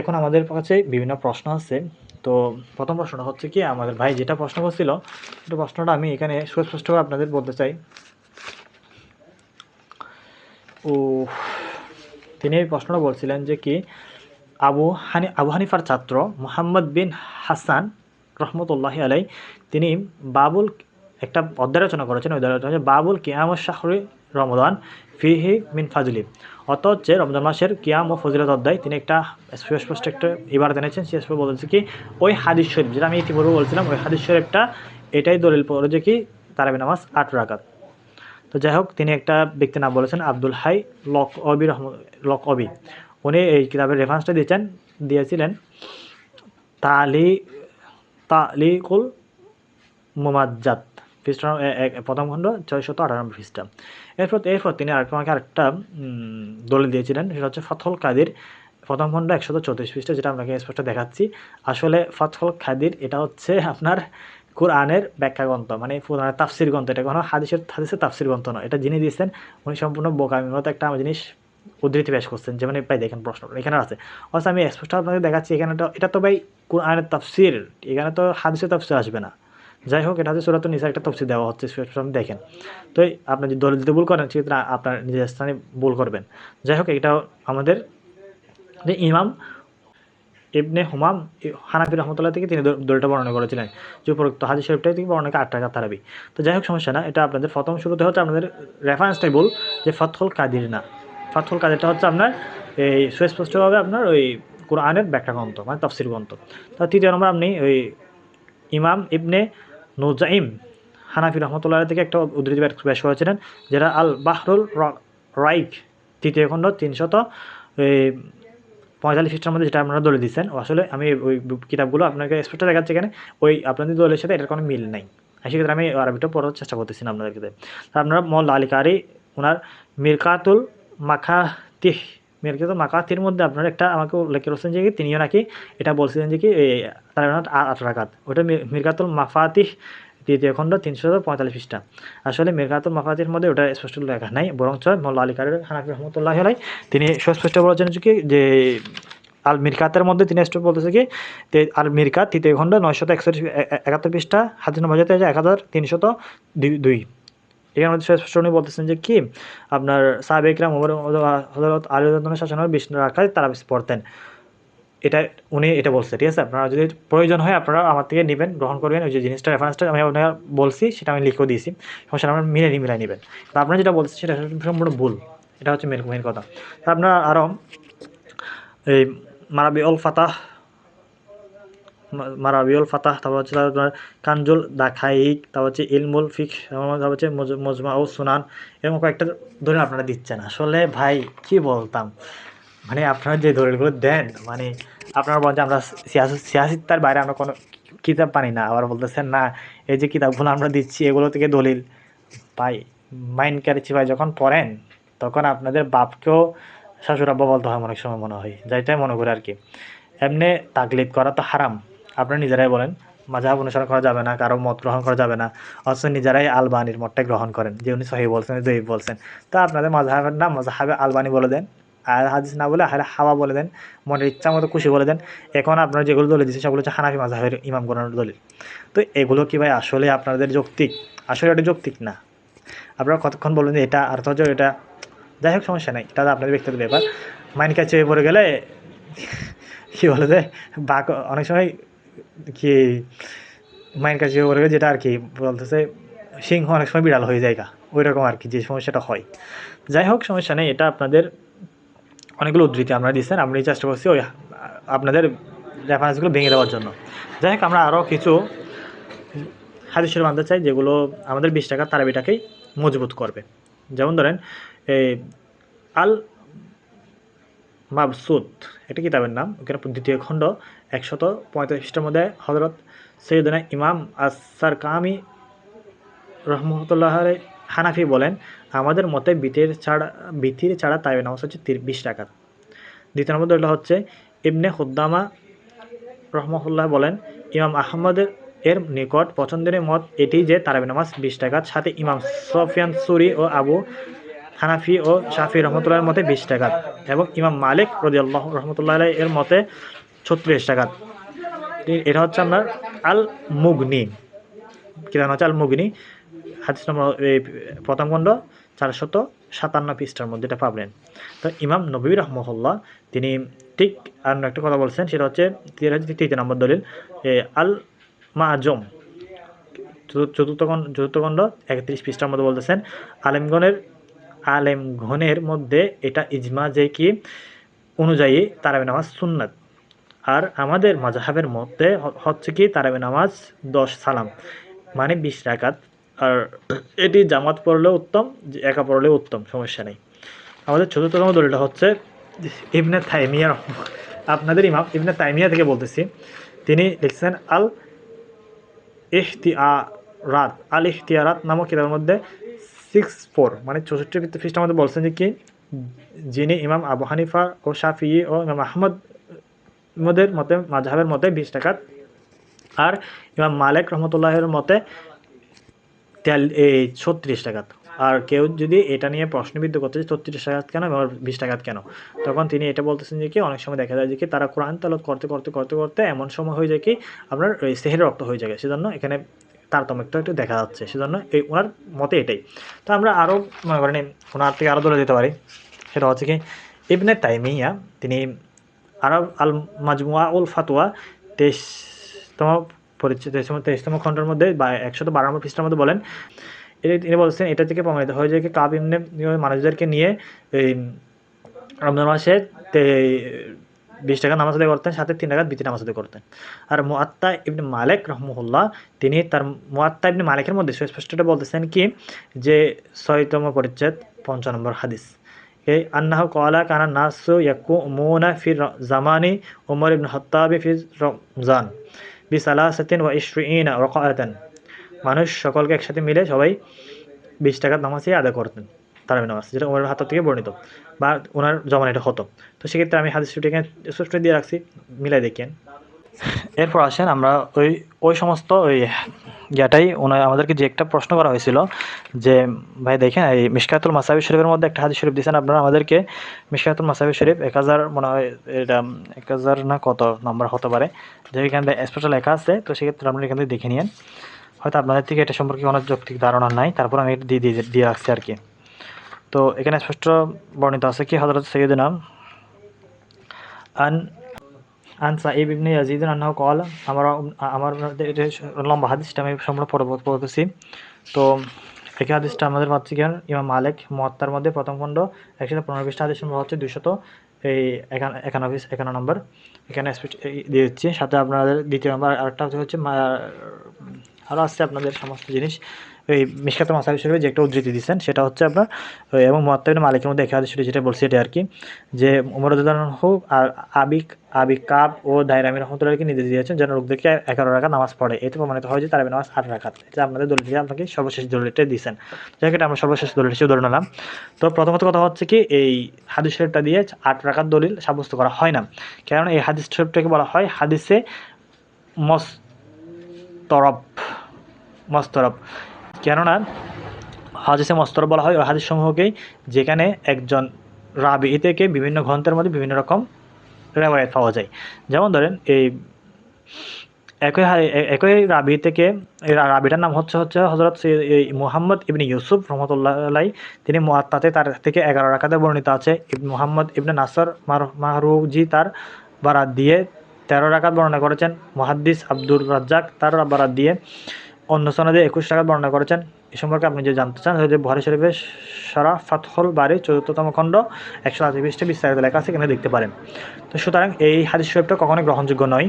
এখন আমাদের কাছে বিভিন্ন প্রশ্ন আছে। তো প্রথম প্রশ্নটা হচ্ছে কি, আমাদের ভাই যেটা প্রশ্ন করছিল সেটা প্রশ্নটা আমি এখানে সুস্পষ্টভাবে আপনাদের বলতে চাই। ও তিনি এই প্রশ্নটা বলছিলেন যে কি, আবু হানি, আবু হানিফার ছাত্র মোহাম্মদ বিন হাসান রহমতুল্লাহি আলাই তিনি বাবুল, একটা অধ্যায় রচনা করেছেন, ওই হচ্ছে বাবুল কিয়াম শাহরি রমদান ফিহি মিন ফাজলি। অত হচ্ছে রমজান মাসের কিয়াম ও ফজিলত অধ্যায় তিনি একটা সুস্পষ্ট একটা এবার এনেছেন। সে বলছে কি, ওই হাদিস শরীফ, যেটা আমি ইতিপূর্বে বলছিলাম, ওই হাদিস শরীফটা এটাই দলিল পড়ে যে কি, তারাবি নামাজ আট রাকাত। তো যাই হোক, তিনি একটা ব্যক্তির নাম বলেছেন আব্দুল হাই লক অবি রহম লক অবি উনি এই কিতাবের রেফারেন্সটা দিয়েছেন, দিয়েছিলেন তালি, তালিকুল মোমাজ্জাত। খ্রিস্টান প্রথম খণ্ড ছয়শত আটানব্বই খ্রিস্টা। এরপর এরপর তিনি আরেকটা আমাকে আরেকটা দলিল দিয়েছিলেন, সেটা হচ্ছে ফথল কাদির, প্রথম খণ্ড একশত চৌত্রিশ পৃষ্ঠা যেটা আপনাকে স্পষ্ট দেখাচ্ছি। আসলে ফথল খাদির এটা হচ্ছে আপনার কোরআনের ব্যাখ্যা গ্রন্থ মানে কোরআনের তাফসির গ্রন্থ, এটা কোনো হাদিসের হাদিসের তাফসির গ্রন্থ নয়। এটা যিনি দিয়েছেন, উনি সম্পূর্ণ বোকামির মতো একটা আমার জিনিস উদ্ধৃতি পেশ করছেন যেমন ভাই দেখেন প্রশ্ন এখানে আছে। অবশ্য আমি স্পষ্ট আপনাকে দেখাচ্ছি, এখানে এটা তো ভাই কোরআনের তাফসির, এখানে তো হাদিসের তাফসির আসবে না। যাই হোক, এটা হচ্ছে সুরাত নিচে একটা তফসিল দেওয়া হচ্ছে আপনি দেখেন। তো আপনি যদি দলিল দিতে ভুল করেন, সেক্ষেত্রে আপনার নিজের স্থানে ভুল করবেন। যাই হোক, এটাও আমাদের যে ইমাম ইবনে হুমাম হানাফি রহমতুল্লাহ থেকে তিনি দল- দলটা বর্ণনা করেছিলেন যে উপরোক্ত হাজি শরীফটাই থেকে বর্ণনা আট টাকা তারাবি। তো যাই হোক, সমস্যা না, এটা আপনাদের প্রথম শুরুতে হচ্ছে আপনাদের রেফারেন্সটাই ভুল যে ফতহুল কাদির না। ফতহুল কাদিরটা হচ্ছে আপনার এই সুস্পষ্টভাবে আপনার ওই কোরআনের ব্যাখ্যা গ্রন্থ মানে তফসির গ্রন্থ। তো তৃতীয় নম্বর আপনি ওই ইমাম ইবনে নুজাইম হানাফি রহমতুল্লাহ থেকে একটা উদ্ধৃতি পেশ করেছিলেন, যেটা আল বাহরুল রাইক তৃতীয় খণ্ড তিনশত পঁয়তাল্লিশ খ্রিস্টার মধ্যে যেটা আপনারা দলে দিচ্ছেন। আসলে আমি ওই কিতাবগুলো আপনাকে স্পষ্ট দেখাচ্ছি এখানে। ওই আপনাদের দলের সাথে এটার কোনো মিল নেই। সেক্ষেত্রে আমি আরবিটা পড়ার চেষ্টা করতেছি আপনাদেরকে। আপনারা মল আলিকারি ওনার মিরকাতুল মাখাতিহ মিরকাতুল মাকাতির মধ্যে আপনার একটা আমাকে উল্লেখ করেছেন যে তিনিও নাকি এটা বলছিলেন যে কি তার ওটা মির- মিরকাতুল মাফাতিহ তৃতীয় খণ্ড তিনশো পঁয়তাল্লিশ পৃষ্ঠা। আসলে মিরকাতুল মাফাতির মধ্যে ওটা স্পষ্ট লেখা নাই, বরঞ্চ মোল্লা আলী কারের হানাফি রহমতুল্লাহ আলাই তিনি সুস্পষ্ট বলেছেন যে কি, যে আল মিরকাতের মধ্যে তিনি স্পষ্ট বলতেছে কি আল মিরকাত তৃতীয় খণ্ড নয়শত একষট্টি একাত্তর পৃষ্ঠা নম্বর যাতে এক হাজার তিনশত দুই। এখানে মধ্যে সুস্পষ্ট উনি বলতেছেন যে কি? আপনার সাবেকরা মোমর হজরত আলী শাসনের বিষ্ণু রাখায় তারা পড়তেন। এটা উনি এটা বলছে, ঠিক আছে? আপনারা যদি প্রয়োজন হয় আপনারা আমার থেকে নেবেন, গ্রহণ করবেন, ওই যে জিনিসটা রেফারেন্সটা আমি আপনাকে বলছি, সেটা আমি লিখেও দিয়েছি। সমস্যা আপনারা মিলে মিলাই নেবেন। তো আপনারা যেটা বলছেন সেটা সম্পূর্ণ ভুল। এটা হচ্ছে মেন মেন কথা। তো আপনারা আরও এই মারাবিউল ফাতাহ মা- মারাবিউল ফাতাহ, তারপর হচ্ছে আপনার কানজুল দাখাইক, তারপর হচ্ছে ইলমুল ফিক তারপর হচ্ছে মজ- মজমা ও সুনান এরকম কয়েকটা দলিল আপনারা দিচ্ছেন। আসলে ভাই, কি বলতাম? মানে আপনারা যে দলিলগুলো দেন মানে আপনারা বলেন যে আমরা সিয়াসি, সিয়াসিত্তার বাইরে আমরা কোনো কিতাব পানি না, আবার বলতেছেন, না, এই যে কিতাবগুলো আমরা দিচ্ছি, এগুলো থেকে দলিল। ভাই, মাইন্ড ক্যারেছি ভাই, যখন পড়েন, তখন আপনাদের বাপকেও শাশুড়াব্বা বলতে হয় অনেক সময় মনে হয়, যাইটাই মনে করে আর কি। এমনি তাকলিদ করা তো হারাম। আপনারা নিজেরাই বলেন মাঝাব অনুসরণ করা যাবে না, কারও মত গ্রহণ করা যাবে না, অথচ নিজেরাই আলবানির মতটাই গ্রহণ করেন, যে উনি সহি বলছেন দই বলছেন। তা আপনাদের মজাহের নাম মজাহাবে আলবানি বলে দেন, আর হাদিস না বলে হারে হাওয়া বলে দেন, মনের ইচ্ছা মতো খুশি বলে দেন। এখন আপনারা যেগুলো দলিল দিচ্ছেন সেগুলো হচ্ছে হানাফি মাজাহের ইমাম গণার দলিল। তো এগুলো কি ভাই আসলে আপনাদের যৌক্তিক? আসলে এটা যৌক্তিক না। আপনারা কতক্ষণ বলবেন যে এটা আর অথচ এটা, যাই হোক, সমস্যা নেই, এটা আপনাদের ব্যক্তিগত ব্যাপার। মাইন কাছে পড়ে গেলে, কী বলে যে বাঘ অনেক সময় কি মাইন কাছে গেলে যেটা আর কি বলতেছে, সিংহ অনেক সময় বিড়াল হয়ে যায় ওই রকম আর কি যে সমস্যাটা হয়। যাই হোক, সমস্যা নেই। এটা আপনাদের অনেকগুলো উদ্ধৃতি আমরা দিচ্ছেন। আমরা চেষ্টা করছি ওই আপনাদের রেফারেন্সগুলো ভেঙে দেওয়ার জন্য। যাই হোক, আমরা আরও কিছু হাদিসের মানতে চাই, যেগুলো আমাদের বিশ টাকা তারাবিটাকেই মজবুত করবে। যেমন ধরেন এই আল মাবসুদ এটা কিতাবের নাম, ওখানে দ্বিতীয় খণ্ড একশত পঁয়তাল্লিশ পৃষ্ঠার মধ্যে হজরত সৈয়দনা ইমাম আসার কামি রহমতুল্লাহ হানাফি বলেন, আমাদের মতে বিতের ছাড়া, বিতির ছাড়া তাই নামাজ হচ্ছে বিশ টাকা দ্বিতীয় নম্বর দলটা হচ্ছে, ইবনে হুদ্দামা রহমতুল্লাহ বলেন, ইমাম আহমদের এর নিকট পছন্দের মত এটি যে তারাবি নামাজ বিশ টাকা সাথে ইমাম সফিয়ান সুরি ও আবু হানাফি ও শাফি রহমতুল্লাহের মতে বিশ টাকা এবং ইমাম মালিক রদি আল্লাহ রহমতুল্লাহ এর মতে ছত্রিশ টাকাত। এ- এটা হচ্ছে আপনার আল মুগনি কিরান হচ্ছে? আল মুগনি হাদিস নম্বর এই প্রথম খণ্ড, চারশত সাতান্ন পৃষ্ঠার মধ্যে এটা পাবেন। তো ইমাম নবী রহমহল্লা তিনি ঠিক আর একটা কথা বলছেন, সেটা হচ্ছে তৃতীয় নম্বর দলিল আল মাজম চতুর্থ- চতুর্থ খণ্ড, একত্রিশ পৃষ্ঠার মধ্যে বলতেছেন, আলেমগণের আলেমগণের মধ্যে এটা ইজমা যে কি, অনুযায়ী তারাবি নামাজ সুন্নাত। আর আমাদের মাজাহাবের মধ্যে হচ্ছে কি তারাবি নামাজ দশ সালাম মানে বিশ রাকাত। আর এটি জামাত পড়লেও উত্তম একা পড়লেও উত্তম, সমস্যা নেই। আমাদের চতুর্থতম দলিলটা হচ্ছে ইবনে রহম- আপনাদের ইমাম ইবনে তাইমিয়া থেকে বলতেছি। তিনি লিখছেন, আল ইহতিয়ারাত। আল ইহতিয়ারাত নামক কিতাবের মধ্যে সিক্স ফোর মানে চৌষট্টি পৃষ্ঠার মধ্যে বলছেন যে কি, যিনি ইমাম আবু হানিফা ও শাফি ও ইমাম আহমদ মদের মতে মাঝহাবের মতে বিশ টাকাত। আর ইমাম মালিক রহমতুল্লাহের মতে এই ছত্রিশ টাকাত। আর কেউ যদি এটা নিয়ে প্রশ্নবিদ্ধ করতে ছত্রিশ টাকাত কেন এবং বিশ টাকাত কেন? তখন তিনি এটা বলতেছেন যে কি, অনেক সময় দেখা যায় যে কি, তারা কোরআন তালত করতে করতে করতে করতে এমন সময় হয়ে যায় কি, আপনার ওই সেহের রক্ত হয়ে যায়। সেজন্য এখানে তারতম্যটা একটু দেখা যাচ্ছে। সেজন্য এই ওনার মতে এটাই। তো আমরা আরও মনে করেন, ওনার থেকে আরও দলে দিতে পারি। সেটা হচ্ছে কি, ইবনে তাইমিয়া, তিনি আরব আল মাজমুয়া উল ফাতোয়া তেইশতম পরিচিত তেইশতম খণ্ডের মধ্যে বা একশত বারো নম্বর পৃষ্ঠার মধ্যে বলেন। তিনি বলছেন, এটা থেকে প্রমাণিত হয় যে কাব ইমনে মানুষদেরকে নিয়ে এই রমজান মাসে বিশ টাকা নামাজ আদায় করতেন, সাথে তিন টাকা বিতি নামাজ আদায় করতেন। আর মুআত্তা ইবনে মালিক রহমুল্লাহ তিনি তার মুআত্তা ইবনে মালিকের মধ্যে সুস্পষ্টটা বলতেছেন কি? যে ছয়তম পরিচ্ছেদ পঞ্চ নম্বর হাদিস। এই আন্নাহ কলা কানা নাসু ইয়াকু মুনা ফির জামানি উমর ইবনে হত্তাবি ফির রমজান বি সালাসাতিন ওয়া ইশরিনা রাকাতান মানুষ সকলকে একসাথে মিলে সবাই বিশ টাকা নামাজই আদায় করতেন, তারাবি নামাজ, যেটা উমরের হাত থেকে বর্ণিত বা ওনার জমান এটা হতো। তো সেক্ষেত্রে আমি হাদিস এখানে স্পষ্ট দিয়ে রাখছি, মিলাই দেখেন। এরপর আসেন আমরা ওই ওই সমস্ত ওই ইয়াটাই ওনার, আমাদেরকে যে একটা প্রশ্ন করা হয়েছিল যে, ভাই দেখেন, এই মিশকাতুল মাসাবি শরীফের মধ্যে একটা হাদিস শরীফ দিয়েছেন আপনারা আমাদেরকে। মিশকাতুল মাসাবি শরীফ এক হাজার মনে হয় এটা, এক হাজার না কত নাম্বার হতে পারে। যে এখানে স্পেশাল লেখা আছে, তো সেক্ষেত্রে আপনারা এখান থেকে দেখে নিন হয়তো আপনাদের থেকে এটা সম্পর্কে কোনো যৌক্তিক ধারণা নাই, তারপর আমি এটা দিয়ে দিয়ে দিয়ে রাখছি আর কি। তো এখানে স্পষ্ট বর্ণিত আছে কি হজরত সৈয়দিনা আন আন সাইব ইবনে ইয়াজিদ আন্নাহু কল, আমার আমার লম্বা হাদিসটা আমি সম্পূর্ণ পড়তেছি। তো এই হাদিসটা আমাদের পাচ্ছি কেন ইমাম মালিক মহাত্তার মধ্যে প্রথম খণ্ড একশো পনেরো পৃষ্ঠা হাদিস নম্বর হচ্ছে দুশত এই একানব্বই একান্ন নম্বর। এখানে দিয়ে দিচ্ছি, সাথে আপনাদের দ্বিতীয় নম্বর, আরেকটা হচ্ছে আরও আছে আপনাদের সমস্ত জিনিস। এই মিশকাত মাসাবি হিসেবে যে একটা উদ্ধৃতি দিচ্ছেন সেটা হচ্ছে আপনার এবং মহাত্তাবিন মালিকের মধ্যে একাদশ যেটা বলছি এটা আর কি যে উমর হোক আর আবিক আবিক কাব ও দায়রামি রহমতুল্লাহকে নির্দেশ দিয়েছেন যেন লোকদেরকে এগারো রাখা নামাজ পড়ে। এতে প্রমাণিত হয় যে তারাবি নামাজ আট রাখাত এটা আপনাদের দলিল আপনাকে সর্বশেষ দলিলটা দিয়েছেন। যাই এটা আমরা সর্বশেষ দলিল হিসেবে ধরে নিলাম। তো প্রথমত কথা হচ্ছে কি, এই হাদিস শরীফটা দিয়ে আট রাখার দলিল সাব্যস্ত করা হয় না। কারণ এই হাদিস শরীফটাকে বলা হয় হাদিসে মস্তরব মস্তরব। কেননা হাদিসে মস্তর বলা হয়, ওই হাদিস সমূহকেই যেখানে একজন রাবি থেকে বিভিন্ন গ্রন্থের মধ্যে বিভিন্ন রকম রেওয়ায়ত পাওয়া যায়। যেমন ধরেন এই একই একই রাবি থেকে রাবিটার নাম হচ্ছে হচ্ছে হজরত মুহাম্মদ ইবনে ইউসুফ রহমতুল্লাহ, তিনি মুয়াত্তাতে তার থেকে এগারো রাখাতে বর্ণিত আছে। মুহাম্মদ ইবনে নাসর মাহরুজি তার বারাত দিয়ে তেরো রাকাত বর্ণনা করেছেন। মহাদ্দিস আব্দুর রাজ্জাক তার বারাত দিয়ে অন্য সনদে একুশ টাকা বর্ণনা করেছেন। এ সম্পর্কে আপনি যে জানতে চান যে বহারি শরীফের সারা ফাতহল বাড়ি চতুর্থতম খণ্ড একশো আশি পৃষ্ঠে বিস্তারিত লেখা আছে, এখানে দেখতে পারেন। তো সুতরাং এই হাদিস শরীফটা কখনোই গ্রহণযোগ্য নয়।